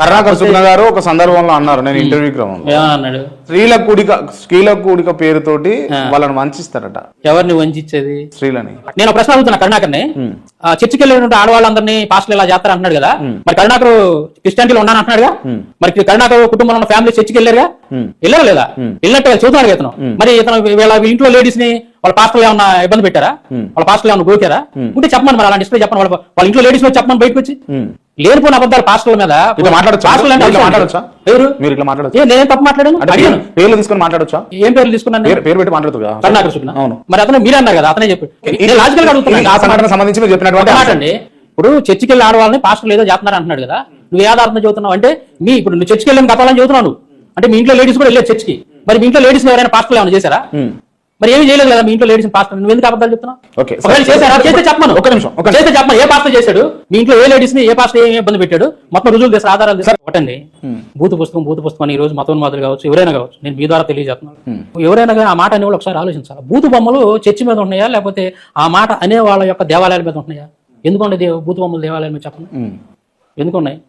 కరుణాకర్ సుగ్న గారు ఒక సందర్భంలో అన్నారు నేను ఇంటర్వ్యూ క్రమంలో. ఏమని అన్నాడు. స్త్రీల కూడిక స్త్రీల కూడిక పేరుతోటి వాళ్ళని వంచిస్తారట. ఎవరిని వంచిచ్చేది? స్త్రీలని. నేను ప్రశ్న అడుగుతున్నా కరుణాకర్ని. చర్చికి వెళ్ళినటువంటి ఆడవాళ్ళందరినీ పాస్టర్లు ఇలా చేస్తారు అంటున్నాడు కదా? మరి కరుణాకర్ క్రిస్టియానిటీలో ఉన్నాను అంటున్నాడుగా? మరి కరుణాకర్ కుటుంబంలో ఉన్న ఫ్యామిలీ చర్చికి వెళ్ళారుగా వెళ్ళారు లేదా? వెళ్ళినట్టు చూస్తున్నాడు ఇతను. మరి ఇతను వీళ్ళ ఇంట్లో లేడీస్ని వాళ్ళ పాస్టర్లు ఏమన్నా ఇబ్బంది పెట్టారా? వాళ్ళ పాస్టర్లు ఏమన్నా గోకారా? ఉంటే చెప్పమని మరి అలాంటి డిస్ప్లే చెప్పండి వాళ్ళ వాళ్ళ ఇంట్లో లేడీస్లో చెప్పమని బయటకు వచ్చి? లేనిపోయిన అబద్ధాలు పాస్టర్ల మీద ఇట్లా మాట్లాడొచ్చా? పాస్టర్లు అంటే ఇట్లా అవసరం మాట్లాడొచ్చా? ఎవరు? మీరు ఇట్లా మాట్లాడచ్చు? ఏ, నేనేం తప్పు మాట్లాడాను? అడిగాను. పేర్లు తీసుకొని మాట్లాడొచ్చా? ఏం పేర్లు తీసుకున్నాను నేను? పేరు పెట్టి మాట్లాడుతుంది కరుణాకర్. అవును. మరి అతను మీరే అన్నారు కదా అతనే చెప్పి లాజికల్గా అడుగుతున్నా ఆ సంఘటన సంబంధించి మీరు చెప్పినటువంటి ఒక మాట అండి. ఇప్పుడు చర్చికి వెళ్ళి ఆడవాళ్ళని పాస్టర్లు ఏదో చేస్తున్నారు అంటున్నాడు కదా. నువ్వు ఏ ఆధారంతో చదువుతున్నావు? అంటే మీ ఇప్పుడు నువ్వు చర్చికి వెళ్ళిన గతాలని చదువుతున్నావు. అంటే మీ ఇంట్లో లేడీస్ కూడా వెళ్ళారు చర్చికి. మరి మీ ఇంట్లో లేడీస్ ఎవరైనా పాస్టర్లు ఏమైనా చేశారా? మరి ఏమీ చేయలేదు కదా మీ ఇంట్లో లేడీస్ పాస్టర్? నువ్వు ఎందుకు అబద్ధాలు చెప్తున్నావు? ఓకే. ఒకవేళ చేశారా? చేస్తే చెప్పమను. ఒక నిమిషం, ఒక. చేస్తే చెప్పమను. ఏ పాస్టర్ చేశాడు? మీ ఇంట్లో ఏ లేడీస్ని ఏ పాస్టర్ ఏం ఇబ్బంది పెట్టాడు? మొత్తం రుజువులు చేస్తారు ఆధారాలు చేస్తారు ఒకటండి భూత పుస్తకం భూత పుస్తకం అని ఈ రోజు మతోన్మాదులు కావచ్చు ఎవరైనా కావచ్చు నేను మీ ద్వారా తెలియజేస్తున్నాను. ఎవరైనా కానీ ఆ మాట అనేవాళ్ళు ఒకసారి ఆలోచించాలి భూత బొమ్మలు చర్చి మీద ఉన్నాయా లేకపోతే ఆ మాట అనే వాళ్ళ యొక్క దేవాలయాల మీద ఉంటున్నాయా? ఎందుకంటే భూత బొమ్మలు దేవాలయాల మీద చెప్పండి. ఎందుకు ఉన్నాయి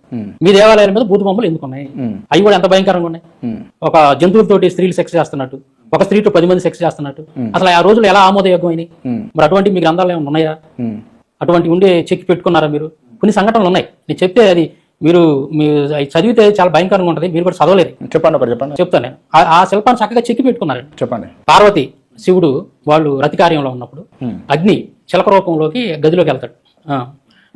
మీ దేవాలయాల మీద భూత బొమ్మలు ఎందుకు ఉన్నాయి అవి కూడా ఎంత భయంకరంగా ఉన్నాయి? ఒక జంతువులతోటి స్త్రీలు సెక్స్ చేస్తున్నట్టు ఒక స్త్రీతో పది మంది సెక్స్ చేస్తున్నట్టు. అసలు ఆ రోజులు ఎలా ఆమోదయోగ్యమైనవి? మరి అటువంటి మీ గ్రంథాలు ఏమైనా ఉన్నాయా? అటువంటి ఉండే చెక్కి పెట్టుకున్నారా మీరు? కొన్ని సంఘటనలు ఉన్నాయి. నేను చెప్తే అది మీరు చదివితే చాలా భయంకరంగా ఉంటుంది. మీరు కూడా చదవలేరు చెప్పండి చెప్పండి. చెప్తాను నేను. ఆ- శిల్పాన్ని చక్కగా చెక్కి పెట్టుకున్నారు చెప్పండి. పార్వతి శివుడు వాళ్ళు రతి కార్యంలో ఉన్నప్పుడు అగ్ని చిలక రూపంలోకి గదిలోకి వెళ్తాడు.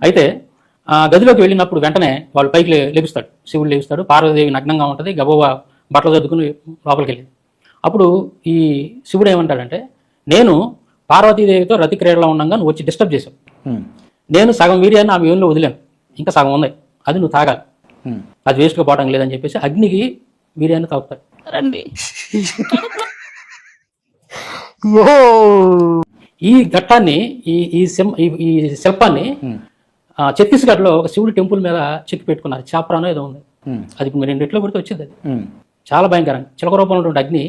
అయితే ఆ గదిలోకి వెళ్ళినప్పుడు వెంటనే వాళ్ళు పైకి లే- లెగుస్తాడు శివుడు లెగుస్తాడు పార్వతీదేవి నగ్నంగా ఉంటుంది. గబోబా బట్టలు సర్దుకుని లోపలికి వెళ్ళింది. అప్పుడు ఈ శివుడు ఏమంటాడంటే నేను పార్వతీదేవితో రతి క్రీడలో ఉండగా నువ్వు వచ్చి డిస్టర్బ్ చేసావు. నేను సగం వీర్యాన్ని ఆమె యూన్లో వదిలాను. ఇంకా సగం ఉంది. అది నువ్వు తాగాలి. అది వేస్ట్గా పోవడం లేదని చెప్పేసి అగ్నికి వీర్యాన్ని తాగుతాడు రండి. ఈ ఘట్టాన్ని ఈ ఈ శిల్పాన్ని ఛత్తీస్గఢ్లో ఒక శివుడి టెంపుల్ మీద చెక్కి పెట్టుకున్నారు. చాప్రానో ఏదో ఉంది. అది ఇప్పుడు మీరు రెండిట్లో పెడితే వచ్చింది అది. చాలా భయంకరంగా. చిలక రూపంలో ఉన్నటువంటి అగ్ని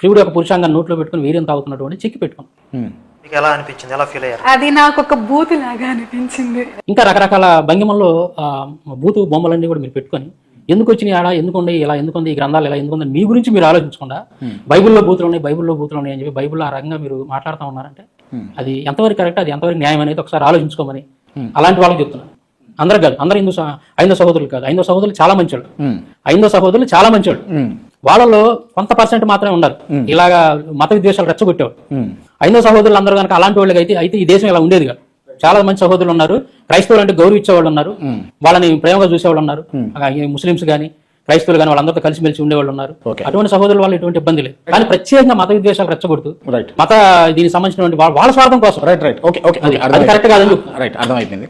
శివుడు యొక్క పురుషాంగాన్ని నోట్లో పెట్టుకుని వీర్యం తాగుతున్నటువంటి చెక్కి పెట్టుకున్నాం. మీకు ఎలా అనిపించింది? ఎలా ఫీల్ అయ్యారు? అది నాకు ఒక బూత్ లాగా అనిపించింది. ఇంకా రకరకాల భంగిమల్లో ఆ, బూతు బొమ్మలన్నీ కూడా మీరు పెట్టుకొని ఎందుకు వచ్చినాయి ఆడ? ఎందుకు ఉన్నాయి? ఇలా ఎందుకు ఉంది? ఈ గ్రంథాలు ఇలా ఎందుకు ఉంది? మీ గురించి మీరు ఆలోచించకుండా బైబిల్లో బూతులు ఉన్నాయి బైబిల్లో బూతులు ఉన్నాయి అని చెప్పి బైబిల్లో ఆ రకంగా మీరు మాట్లాడుతూ ఉన్నారంటే అది ఎంతవరకు కరెక్ట్ అది ఎంతవరకు న్యాయం అనేది ఒకసారి ఆలోచించుకోమని అలాంటి వాళ్ళకి చెప్తున్నాను అందరు కాదు అందరు హిందూ ఐదో సహోదరులు కాదు. ఐదో సహోదరులు చాలా మంచోళ్ళు. ఐదో సహోదరులు చాలా మంచోళ్ళు. వాళ్ళలో కొంత పర్సెంట్ మాత్రమే ఉన్నారు. ఇలాగా మత విద్వేషాలు రెచ్చగొట్టేవాడు ఐదో సహోదరులు అందరూ కనుక అలాంటి వాళ్ళకి అయితే అయితే ఈ దేశం ఇలా ఉండేది కాదు. చాలా మంది సహోదరులు ఉన్నారు. క్రైస్తవులు అంటే గౌరవించే వాళ్ళు ఉన్నారు వాళ్ళని ప్రేమగా చూసేవాళ్ళు ఉన్నారు. ముస్లిమ్స్ కానీ క్రైస్తవులు కానీ వాళ్ళందరితో కలిసిమెలిసి ఉండేవాళ్ళు ఉన్నారు. అటువంటి సహోదరులు వాళ్ళు ఎటువంటి ఇబ్బంది లేదు. కానీ ప్రత్యేకంగా మత విద్వేషాలు రెచ్చగొడుతూ రైట్ మత దీనికి సంబంధించినటువంటి వాళ్ళ వాళ్ళ స్వార్థం కోసం. రైట్ రైట్ ఓకే ఓకే అది కరెక్ట్ కాదని. రైట్ అర్థమైపోయింది.